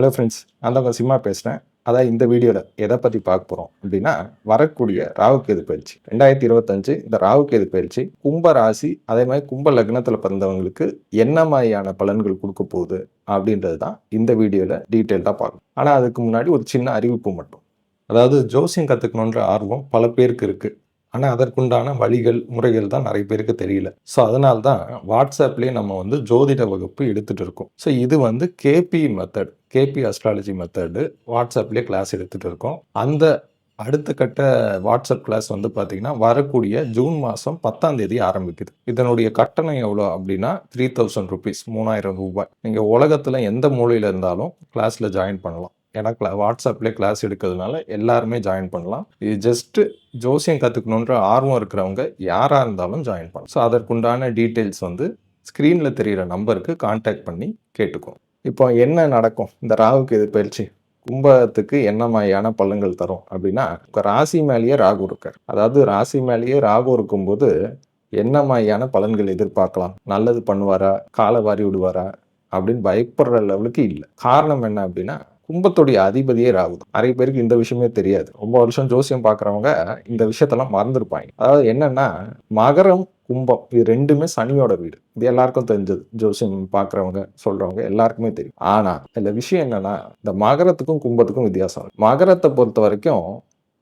Hello friends நான் தான் சிம்மா பேசுகிறேன் அதான் இந்த வீடியோவில் எதை பற்றி பார்க்க போகிறோம் அப்படின்னா வரக்கூடிய ராகுகேது பயிற்சி. ரெண்டாயிரத்தி இருபத்தஞ்சு இந்த ராகுகேது பயிற்சி கும்ப ராசி அதே மாதிரி கும்ப லக்னத்தில் பிறந்தவங்களுக்கு என்ன மாதிரியான பலன்கள் கொடுக்க போகுது அப்படின்றது தான் இந்த வீடியோவில் டீட்டெயில்டாக பார்க்கணும். ஆனால் அதுக்கு முன்னாடி ஒரு சின்ன அறிவிப்பு மட்டும். அதாவது ஜோசியம் கற்றுக்கணுன்ற ஆர்வம் பல பேருக்கு இருக்குது ஆனால் அதற்குண்டான வழிகள் முறைகள் தான் நிறைய பேருக்கு தெரியல. ஸோ அதனால தான் வாட்ஸ்அப்லேயே நம்ம வந்து ஜோதிட வகுப்பு எடுத்துகிட்டு இருக்கோம். ஸோ இது வந்து KP method KP astrology method வாட்ஸ்அப்லேயே class எடுத்துகிட்டு இருக்கோம். அந்த அடுத்த கட்ட வாட்ஸ்அப் கிளாஸ் வந்து பார்த்தீங்கன்னா வரக்கூடிய ஜூன் மாதம் பத்தாம் தேதி ஆரம்பிக்குது. இதனுடைய கட்டணம் எவ்வளோ அப்படின்னா த்ரீ தௌசண்ட் ருபீஸ் மூணாயிரம் ரூபாய். நீங்கள் உலகத்தில் எந்த மூலையில் இருந்தாலும் கிளாஸில் ஜாயின் பண்ணலாம். ஏன்னா கிளா வாட்ஸ்அப்லேயே கிளாஸ் எடுக்கிறதுனால எல்லாருமே ஜாயின் பண்ணலாம். இது ஜஸ்ட்டு ஜோசியம் கற்றுக்கணுன்ற ஆர்வம் இருக்கிறவங்க யாராக இருந்தாலும் ஜாயின் பண்ணலாம். ஸோ அதற்குண்டான டீட்டெயில்ஸ் வந்து ஸ்க்ரீனில் தெரிகிற நம்பருக்கு காண்டாக்ட் பண்ணி கேட்டுக்கோம் இப்போ என்ன நடக்கும்? இந்த ராகுக்கு இது பயிற்சி கும்பத்துக்கு என்ன மாதிரியான பலன்கள் தரும் அப்படின்னா இப்போ ராசி மேலேயே ராகு இருக்கார். அதாவது ராசி மேலேயே ராகு இருக்கும்போது என்ன மாதிரியான பலன்கள் எதிர்பார்க்கலாம்? நல்லது பண்ணுவாரா? காலை வாரி விடுவாரா? அப்படின்னு பயப்படுற லெவலுக்கு இல்லை. காரணம் என்ன அப்படின்னா கும்பத்துடைய அதிபதியே ராகு நிறைய பேருக்கு இந்த விஷயமே தெரியாது. ரொம்ப வருஷம் ஜோசியம் பார்க்குறவங்க இந்த விஷயத்தெல்லாம் மறந்துருப்பாங்க. அதாவது என்னன்னா மகரம் கும்பம் இது ரெண்டுமே சனியோட வீடு. இது எல்லாருக்கும் தெரிஞ்சது. ஜோசியம் பார்க்குறவங்க சொல்றவங்க எல்லாருக்குமே தெரியும். ஆனா இந்த விஷயம் என்னன்னா இந்த மகரத்துக்கும் கும்பத்துக்கும் வித்தியாசம் மகரத்தை பொறுத்த வரைக்கும்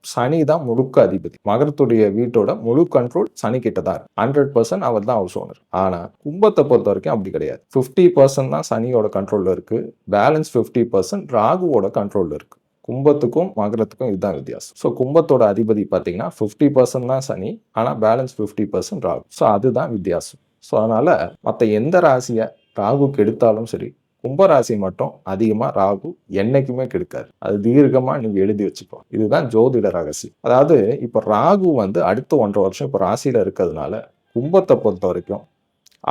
சனி தான் முழுக்க அதிபதி. மகரத்துடைய வீட்டோட முழு கண்ட்ரோல் சனி கிட்ட தான். ஹண்ட்ரட் பர்சன்ட் அவர் தான் ஹவுஸ் ஓனர் ஆனா கும்பத்தை பொறுத்த வரைக்கும் அப்படி கிடையாது. ஃபிஃப்டி பர்சன்ட் தான் சனியோட கண்ட்ரோல்ல இருக்கு. பேலன்ஸ் ஃபிஃப்டி பர்சன்ட் ராகுவோட கண்ட்ரோல்ல இருக்கு. கும்பத்துக்கும் மகரத்துக்கும் இதுதான் வித்தியாசம். ஸோ கும்பத்தோட அதிபதி பார்த்தீங்கன்னா ஃபிஃப்டி பர்சன்ட் தான் சனி ஆனால் balance fifty percent Rahu. So அதுதான் வித்தியாசம். ஸோ அதனால் மற்ற எந்த ராசியை ராகுக்கு எடுத்தாலும் சரி கும்பராசி மட்டும் அதிகமாக ராகு என்னைக்குமே கெடுக்காது. அது தீர்க்கமாக நீங்கள் எழுதி வச்சுக்கோ இதுதான் ஜோதிட ரகசியம். அதாவது இப்போ ராகு வந்து அடுத்த ஒன்றரை வருஷம் இப்போ ராசியில் இருக்கிறதுனால கும்பத்தை பொறுத்த வரைக்கும்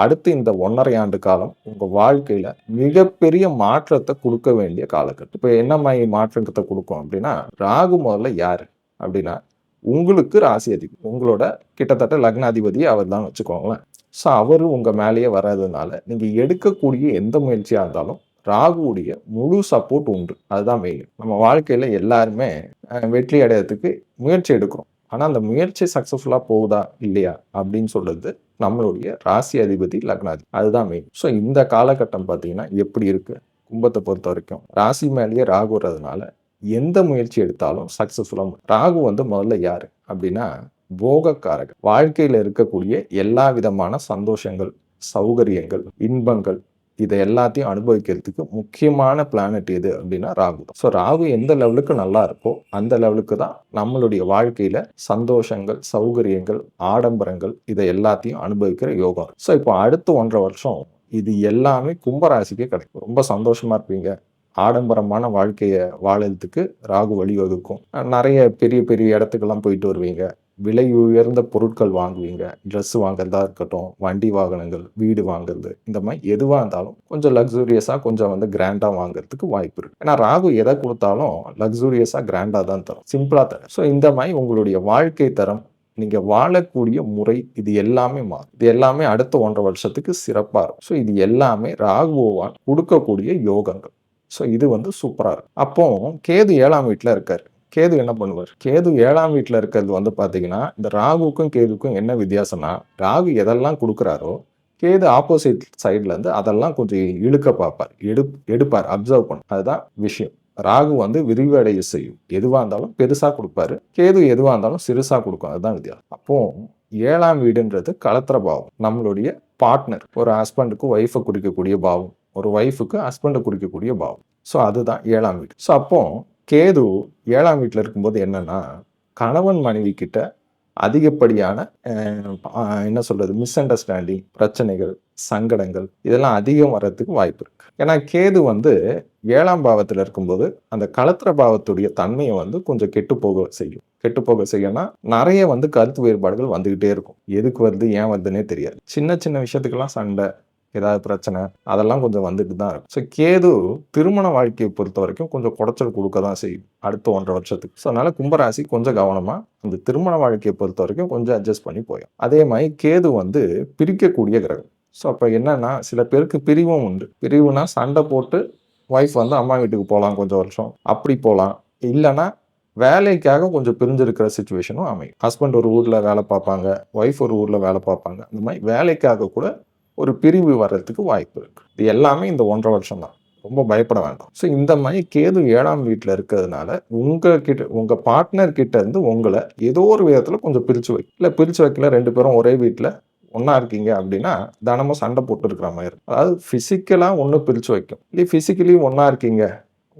அடுத்து இந்த ஒன்றரை ஆண்டு காலம் உங்கள் வாழ்க்கையில் மிகப்பெரிய மாற்றத்தை கொடுக்க வேண்டிய காலகட்டம். இப்போ என்ன மாதிரி மாற்றத்தை கொடுக்கும் அப்படின்னா ராகு முதல்ல யார் அப்படின்னா உங்களுக்கு ராசி அதிபதி. உங்களோட கிட்டத்தட்ட லக்னாதிபதி அவர் தான் வச்சுக்கோங்களேன். ஸோ அவர் உங்கள் மேலேயே வராதனால நீங்கள் எடுக்கக்கூடிய எந்த முயற்சியாக இருந்தாலும் ராகுவுடைய முழு சப்போர்ட் உண்டு. அதுதான் மெயின் நம்ம வாழ்க்கையில் எல்லாருமே வெற்றி அடையறதுக்கு முயற்சி எடுக்கிறோம். ஆனால் அந்த முயற்சி சக்ஸஸ்ஃபுல்லாக போகுதா இல்லையா அப்படின்னு சொல்றது நம்மளுடைய ராசி அதிபதி லக்னாதி. அதுதான் மெயின் ஸோ இந்த காலகட்டம் பார்த்தீங்கன்னா எப்படி இருக்கு? கும்பத்தை பொறுத்த வரைக்கும் ராசி மேலேயே ராகு வர்றதுனால எந்த முயற்சி எடுத்தாலும் சக்ஸஸ்ஃபுல்லாக ராகு வந்து முதல்ல யார்? அப்படின்னா போகக்காரகன் வாழ்க்கையில் இருக்கக்கூடிய எல்லா விதமான சந்தோஷங்கள் சௌகரியங்கள் இன்பங்கள் இதை எல்லாத்தையும் அனுபவிக்கிறதுக்கு முக்கியமான பிளானட் எது அப்படின்னா ராகு தான். ஸோ ராகு எந்த லெவலுக்கு நல்லா இருக்கோ அந்த லெவலுக்கு தான் நம்மளுடைய வாழ்க்கையில சந்தோஷங்கள் சௌகரியங்கள் ஆடம்பரங்கள் இதை எல்லாத்தையும் அனுபவிக்கிற யோகம் ஸோ இப்போ அடுத்த ஒன்றரை வருஷம் இது எல்லாமே கும்பராசிக்கே கிடைக்கும். ரொம்ப சந்தோஷமா இருப்பீங்க. ஆடம்பரமான வாழ்க்கையை வாழறதுக்கு ராகு வழிவகுக்கும். நிறைய பெரிய பெரிய இடத்துக்கெல்லாம் போயிட்டு வருவீங்க. விலை உயர்ந்த பொருட்கள் வாங்குவீங்க. ட்ரெஸ் வாங்குறதா இருக்கட்டும் வண்டி வாகனங்கள் வீடு வாங்குறது இந்த மாதிரி எதுவாக இருந்தாலும் கொஞ்சம் லக்ஸூரியஸாக கொஞ்சம் வந்து கிராண்டாக வாங்குறதுக்கு வாய்ப்பு இருக்கு. ஏன்னா ராகு எதை கொடுத்தாலும் லக்ஸூரியஸாக கிராண்டாக தான் தரும். சிம்பிளாக தரும். ஸோ இந்த மாதிரி உங்களுடைய வாழ்க்கை தரம் நீங்கள் வாழக்கூடிய முறை இது எல்லாமே மாறும். இது எல்லாமே அடுத்த ஒன்றரை வருஷத்துக்கு சிறப்பாக இருக்கும். ஸோ இது எல்லாமே ராகுவான் கொடுக்கக்கூடிய யோகங்கள். ஸோ இது வந்து சூப்பராக இருக்கும். அப்போ கேது ஏழாம் வீட்டில் இருக்காரு. கேது என்ன பண்ணுவார்? கேது ஏழாம் வீட்டில் இருக்கிறது வந்து பார்த்தீங்கன்னா இந்த ராகுக்கும் கேதுக்கும் என்ன வித்தியாசம்னா ராகு எதெல்லாம் கொடுக்குறாரோ கேது ஆப்போசிட் சைட்லேருந்து அதெல்லாம் கொஞ்சம் இழுக்க பார்ப்பார். எடு எடுப்பார் அப்சர்வ் பண்ணும் அதுதான் விஷயம். ராகு வந்து விரிவடைய செய்யும். எதுவாக இருந்தாலும் பெருசாக கொடுப்பாரு. கேது எதுவாக இருந்தாலும் சிறுசாக கொடுக்கும். அதுதான் வித்தியாசம். அப்போ ஏழாம் வீடுன்றது களத்திர பாவம். நம்மளுடைய பார்ட்னர் ஒரு ஹஸ்பண்டுக்கு ஒய்ஃபை குறிக்கக்கூடிய பாவம். ஒரு ஒய்ஃபுக்கு ஹஸ்பண்டை குறிக்கக்கூடிய பாவம். ஸோ அதுதான் ஏழாம் வீடு. ஸோ அப்போது கேது ஏழாம் வீட்டில் இருக்கும்போது என்னன்னா கணவன் மனைவி கிட்ட அதிகப்படியான என்ன சொல்றது மிஸ் அண்டர்ஸ்டாண்டிங் பிரச்சனைகள் சங்கடங்கள் இதெல்லாம் அதிகம் வர்றதுக்கு வாய்ப்பு இருக்கு. ஏன்னா கேது வந்து ஏழாம் பாவத்தில் இருக்கும்போது அந்த கலத்திர பாவத்துடைய தன்மையை வந்து கொஞ்சம் கெட்டு போக செய்யும். கெட்டு போக செய்யணும்னா நிறைய வந்து கருத்து வேறுபாடுகள் வந்துக்கிட்டே இருக்கும். எதுக்கு வருது ஏன் வருதுன்னே தெரியாது. சின்ன சின்ன விஷயத்துக்கெல்லாம் சண்டை ஏதாவது பிரச்சனை அதெல்லாம் கொஞ்சம் வந்துட்டு தான் இருக்கும். ஸோ கேது திருமண வாழ்க்கையை பொறுத்த வரைக்கும் கொஞ்சம் குடைச்சல் கொடுக்க தான் செய்யும் அடுத்த ஒன்றரை வருஷத்துக்கு. ஸோ அதனால் கும்பராசி கொஞ்சம் கவனமாக அந்த திருமண வாழ்க்கையை பொறுத்த வரைக்கும் கொஞ்சம் அட்ஜஸ்ட் பண்ணி போயும் அதே மாதிரி கேது வந்து பிரிக்கக்கூடிய கிரகம். ஸோ அப்போ என்னன்னா சில பேருக்கு பிரிவும் உண்டு. பிரிவுனா சண்டை போட்டு ஒய்ஃப் வந்து அம்மா வீட்டுக்கு போகலாம் கொஞ்சம் வருஷம். அப்படி போகலாம். இல்லைன்னா வேலைக்காக கொஞ்சம் பிரிஞ்சிருக்கிற சுச்சுவேஷனும் அமையும். ஹஸ்பண்ட் ஒரு ஊரில் வேலை பார்ப்பாங்க ஒய்ஃப் ஒரு ஊரில் வேலை பார்ப்பாங்க. அந்த மாதிரி வேலைக்காக கூட ஒரு பிரிவு வர்றதுக்கு வாய்ப்பு இருக்கு. இது எல்லாமே இந்த ஒன்றரை வருஷம் தான். ரொம்ப பயப்பட வேண்டாம். ஸோ இந்த மாதிரி கேது ஏழாம் வீட்டில் இருக்கிறதுனால உங்கள் கிட்ட உங்கள் பார்ட்னர் கிட்ட இருந்து உங்களை ஏதோ ஒரு விதத்தில் கொஞ்சம் பிரித்து வைக்க இல்லை பிரித்து வைக்கல ரெண்டு பேரும் ஒரே வீட்டில் ஒன்றா இருக்கீங்க அப்படின்னா தினமும் சண்டை போட்டு இருக்கிற மாதிரி இருக்கும். அதாவது ஃபிசிக்கலாக ஒன்று பிரித்து வைக்கும். இல்லை ஃபிசிக்கலி ஒன்றா இருக்கீங்க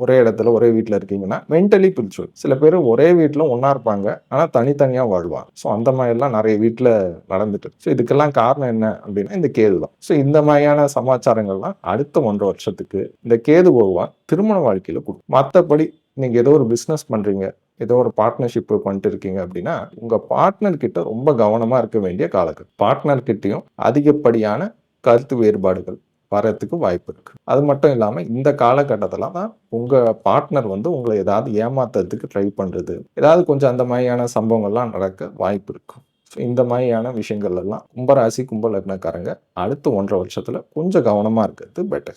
ஒரே இடத்துல ஒரே வீட்டில் இருக்கீங்கன்னா மென்டலி பிரிச்சு சில பேர் ஒரே வீட்டில் ஒன்றா இருப்பாங்க ஆனால் தனித்தனியாக வாழ்வாங்க. ஸோ அந்த மாதிரிலாம் நிறைய வீட்டில் நடந்துட்டு. ஸோ இதுக்கெல்லாம் காரணம் என்ன அப்படின்னா இந்த கேது தான். ஸோ இந்த மாதிரியான சமாச்சாரங்கள்லாம் அடுத்த ஒன்றரை வருஷத்துக்கு இந்த கேது பகவான் திருமண வாழ்க்கையில் கொடுக்கும். மற்றபடி நீங்கள் ஏதோ ஒரு பிஸ்னஸ் பண்ணுறீங்க ஏதோ ஒரு பார்ட்னர்ஷிப் பண்ணிட்டு இருக்கீங்க அப்படின்னா உங்கள் பார்ட்னர் கிட்ட ரொம்ப கவனமாக இருக்க வேண்டிய காலகட்டம். பார்ட்னர் கிட்டையும் அதிகப்படியான கருத்து வேறுபாடுகள் வரத்துக்கு வாய்ப்பு இருக்கு. அது மட்டும் இல்லாமல் இந்த காலகட்டத்தில் தான் உங்கள் பார்ட்னர் வந்து உங்களை ஏதாவது ஏமாத்துறதுக்கு ட்ரை பண்ணுறது ஏதாவது கொஞ்சம் அந்த மாதிரியான சம்பவங்கள்லாம் நடக்க வாய்ப்பு இருக்கும் ஸோ இந்த மாதிரியான விஷயங்கள் எல்லாம் கும்பராசி கும்ப லக்னக்காரங்க அடுத்த ஒன்றரை வருஷத்தில் கொஞ்சம் கவனமாக இருக்கிறது பெட்டர்